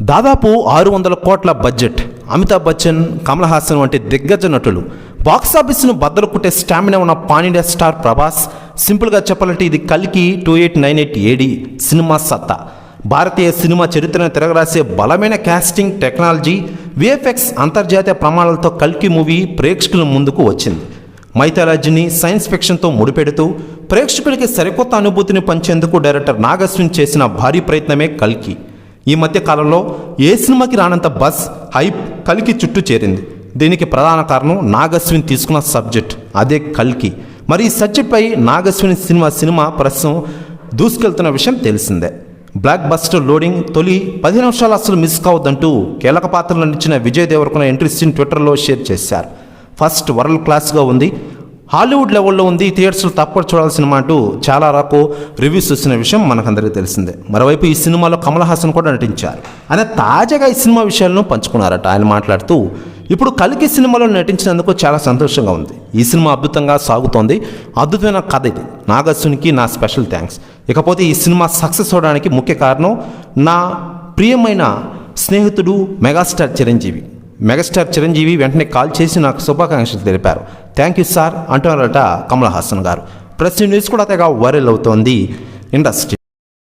దాదాపు ఆరు వందల కోట్ల బడ్జెట్. అమితాబ్ బచ్చన్ కమల్ హాసన్ వంటి దిగ్గజ నటులు. బాక్సాఫీస్ను బద్దలు కుట్టే స్టామినా ఉన్న పాన్ స్టార్ ప్రభాస్. సింపుల్గా చెప్పాలంటే ఇది కల్కి two eight nine eight AD cinema సత్తా. భారతీయ సినిమా చరిత్రను తిరగరాసే బలమైన క్యాస్టింగ్ టెక్నాలజీ విఎఫ్ఎక్స్ అంతర్జాతీయ ప్రమాణాలతో కల్కి మూవీ ప్రేక్షకుల ముందుకు వచ్చింది. మైథాలజీని సైన్స్ ఫిక్షన్తో ముడిపెడుతూ ప్రేక్షకులకి సరికొత్త అనుభూతిని పంచేందుకు డైరెక్టర్ నాగస్విన్ చేసిన భారీ ప్రయత్నమే కల్కి. ఈ మధ్య కాలంలో ఏ సినిమాకి రానంత బస్ హైప్ కల్కి చుట్టూ చేరింది. దీనికి ప్రధాన కారణం నాగస్విన్ తీసుకున్న సబ్జెక్ట్ అదే కల్కి. మరి ఈ సబ్జెక్ట్పై నాగశ్విని సినిమా సినిమా ప్రస్తుతం దూసుకెళ్తున్న విషయం తెలిసిందే. బ్లాక్ బస్టర్ లోడింగ్ తొలి పది నిమిషాలు అసలు మిస్ కావద్దంటూ కీలక పాత్రలు నటించిన విజయ్ దేవరకొండ ఎంట్రీ సీన్ ట్విట్టర్లో షేర్ చేశారు. ఫస్ట్ వరల్డ్ క్లాస్గా ఉంది. హాలీవుడ్ లెవెల్లో ఉంది థియేటర్స్లో తప్పక చూడాల్సిన మాట అంటూ చాలా రాకు రివ్యూస్ వచ్చిన విషయం మనకందరికీ తెలిసిందే. మరోవైపు ఈ సినిమాలో కమల్ హాసన్ కూడా నటించారు. ఆయన తాజాగా ఈ సినిమా విషయాలను పంచుకున్నారట. ఆయన మాట్లాడుతూ ఇప్పుడు కలికి సినిమాలో నటించినందుకు చాలా సంతోషంగా ఉంది. ఈ సినిమా అద్భుతంగా సాగుతోంది. అద్భుతమైన కథ ఇది. నాగస్సునికి నా స్పెషల్ థ్యాంక్స్ ఇకపోతే ఈ సినిమా సక్సెస్ అవడానికి ముఖ్య కారణం నా ప్రియమైన స్నేహితుడు మెగాస్టార్ చిరంజీవి. మెగాస్టార్ చిరంజీవి వెంటనే కాల్ చేసి నాకు శుభాకాంక్షలు తెలిపారు. థ్యాంక్ యూ సార్ అంటున్నారట కమల్ హాసన్ గారు. ప్రెస్ న్యూస్ కూడా తెగ వైరల్ అవుతోంది. ఇండస్ట్రీ